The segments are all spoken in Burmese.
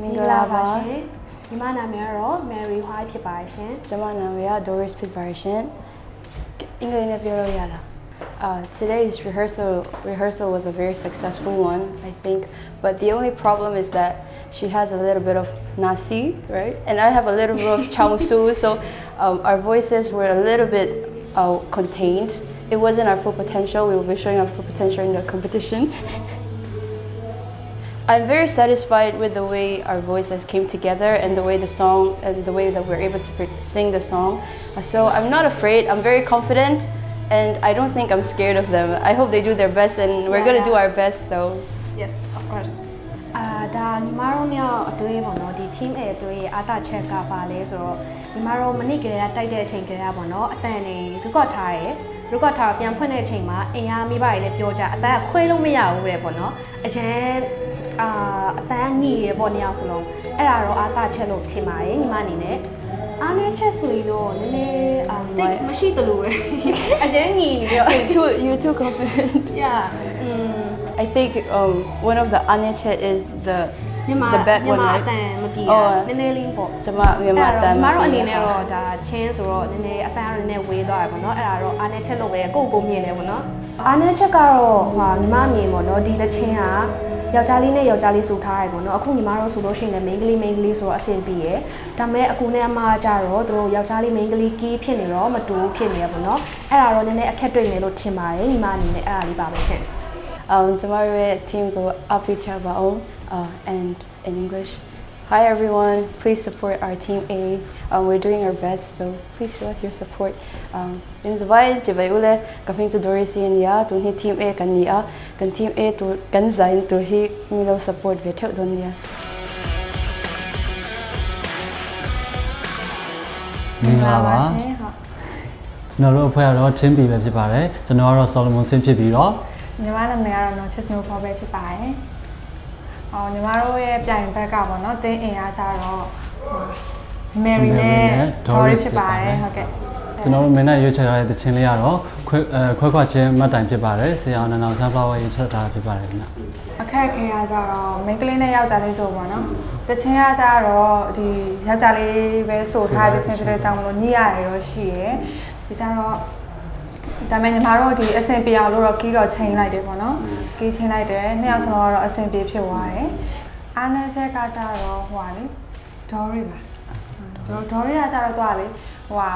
မင်္ဂလာပါ ရှင်ညီမနာမည်ကတော့ Mary White ဖြစ်ပါတယ်ရှင် ကျွန်မနာမည်က Doris ဖြစ်ပါတယ်ရှင်အင်္ဂလိပ်နဲ့ပြောလို့ရလား Uh, today's rehearsal rehearsal was a very successful one, I think. But the only problem is that she has a little bit of nasi, right? And I have a little bit of chamsu, so um, our voices were a little bit uh, contained. It wasn't our full potential. We will be showing our full potential in the competition. I'm very satisfied with the way our voices came together and the way the song and the way that we're able to pre- sing the song. Uh, So I'm not afraid. I'm very confident, and I don't think I'm scared of them. I hope they do their best, and we're Yeah, gonna yeah. do our best. So Yes of course အာဒါညီမတို့ညအတွေ့ပေါ့နော်ဒီ team A အတွေ့အားတာချက်ကပါလဲဆိုတော့ညီမတို့မနစ်ကလေးကတိုက်တဲ့အချိန်ကလေးကပေါ့နော်အတန်နေ record ထားရဲ record ထားတော့ပြန်ဖွင့်တဲ့အချိန်မှာအင်အားမိဘတွေလည်းပြောကြအတန်ကခွဲလို့မရဘူးတဲ့ပေါ့နော်အရန် အာအတန်ကညိရပေါ့နေအောင်စလုံးအဲ့ဒါတော့အားတာချက်လို့ထင်ပါတယ်ညီမအနေနဲ့အားနည်းချက်ဆိုရင်တော့နည်းနည်းအာတိတ်မရှိသလိုပဲအရန်ညိနေတော့ too, you're too confident. yeah อืม I think um, one of the aniche is the မြန်မာ the bad မြ one, န်မာအ right? တန်မပြေအော်တာနည်းနည်းလေးပေါ့ကျွန်မမြန်မာတန်ညီမတို့မအနေပြေနဲ့တာတော့ဒါချင်းဆိုတော့နည်းနည်းအတန်ရနဲ့ဝေးသွားတယ်ပေါ့နော်အဲ့ဒါတော့အားနဲ့ချက်လို့ပဲကိုယ့်ကိုယ်မြင်တယ်ပေါ့နော်အားနဲ့ချက်ကတော့ဟိုညီမအမြင်ပေါ့နော်ဒီသချင်းက ယောက်ျားလေးနဲ့ယောက်ျားလေးဆိုထားရပေါ့နော်အခုညီမတို့ဆိုလို့ရှိရင်လည်း main ကလေး main ကလေးဆိုတော့အဆင်ပြေရယ်ဒါပေမဲ့အကူနဲ့အမကကြတော့သူတို့ယောက်ျားလေး main ကလေးကီးဖြစ်နေတော့မတူဘူးဖြစ်နေရပေါ့နော်အဲ့ဒါတော့နည်းနည်းအခက်တွေ့နေလို့ထင်ပါတယ်ညီမအနေနဲ့အဲ့ဒါလေးပါပဲရှင် Um, tomorrow team go up each other uh, and in English. Hi everyone, please support our team A. Um, we're doing our best, so please show us your support. Um, in the while, chỉ vậy ule kaping to Doris in ya, tu hi team A kan ni a, kan team A tu kan zain tu hi milo support ve theu don ya. မင်္ဂလာပါ ရှင်ဟုတ် ကျွန်တော်တို့အဖွဲ့ကတော့ team B ပဲဖြစ်ပါတယ်ကျွန်တော်ကတော့ Solomon Sim ဖြစ်ပြီးတော့ ညီမနာမည်ကတော့ Noches No Fall ပဲဖြစ်ပါတယ်။ အော်ညီမတို့ရဲ့ပြိုင်ဘက်ကပေါ့နော်တင်းအင်အားကြတော့ဟို Mary နဲ့ Doris ဖြစ်ပါတယ်ဟုတ်ကဲ့ကျွန်တော်တို့မင်းနဲ့ရွေးချယ်ထားတဲ့တခြင်းလေးကတော့ခွဲအဲခွဲခွက်ချင်းမှတ်တိုင်ဖြစ်ပါတယ်ဆရာအောင်နန်းအောင် sunflower ရေးချက်ထားတာဖြစ်ပါတယ်ခင်ဗျအခက်အခဲအားကြတော့ main ကလေးနဲ့ယောက်ျားလေးဆိုပေါ့နော်တချင်းအားကြတော့ဒီယောက်ျားလေးပဲဆိုထားတဲ့တချင်းဖြစ်တဲ့ကြောင့်မလို့ညှိရတယ်တော့ရှိရယ်ဒီကြတော့ ဒါပေမဲ့ညီမတို့ဒီအဆင်ပြေအောင်လို့တော့ကီးတော့ချိန်လိုက်တယ်ပေါ့နော်ကီးချိန်လိုက်တယ်နှစ်ယောက်စလုံးကတော့အဆင်ပြေဖြစ်သွားတယ်အားနည်းချက်ကကြတော့ဟိုပါလေဒေါ်ရီပါဒေါ်ဒေါ်ရီကကြတော့တွားလေဟိုဟာ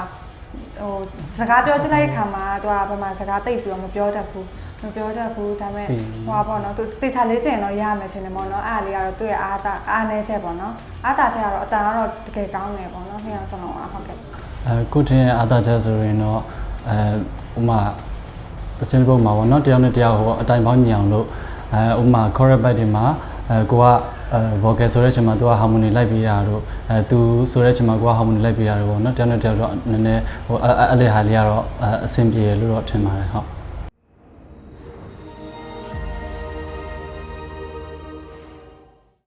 ဟိုစကားပြောချင်တဲ့ခါမှာတွားဘယ်မှာစကားတိတ်ပြီးတော့မပြောတတ်ဘူးမပြောတတ်ဘူးဒါပေမဲ့ဟိုဟာပေါ့နော်သူတေချာလေးကျင်တော့ရမယ်ထင်တယ်ပေါ့နော်အဲ့ဒါလေးကတော့သူ့ရဲ့အားတာအားနည်းချက်ပေါ့နော်အားတာချက်ကတော့အတန်ကတော့တကယ်ကောင်းတယ်ပေါ့နော်နှစ်ယောက်စလုံးကဟုတ်ကဲ့အဲကိုထင်းရဲ့အာသာချက်ဆိုရင်တော့ အဲဥမာတခြင်းတစ်ပုတ်မှာပေါ့နော်တယောက်နဲ့တယောက်ဟိုအတိုင်ပေါင်းညီအောင်လို့အဲဥမာ correct byte တွေမှာအဲကိုကအဲ vocal ဆိုတဲ့အချိန်မှာသူက harmony လိုက်ပေးရတာတို့အဲသူဆိုတဲ့အချိန်မှာကိုက harmony လိုက်ပေးရတာတို့ပေါ့နော်တယောက်နဲ့တယောက်တော့နည်းနည်းဟိုအဲ့အဲ့လေးဟာလေးကတော့အဲအဆင်ပြေတယ်လို့တော့ထင်ပါတယ်ဟုတ်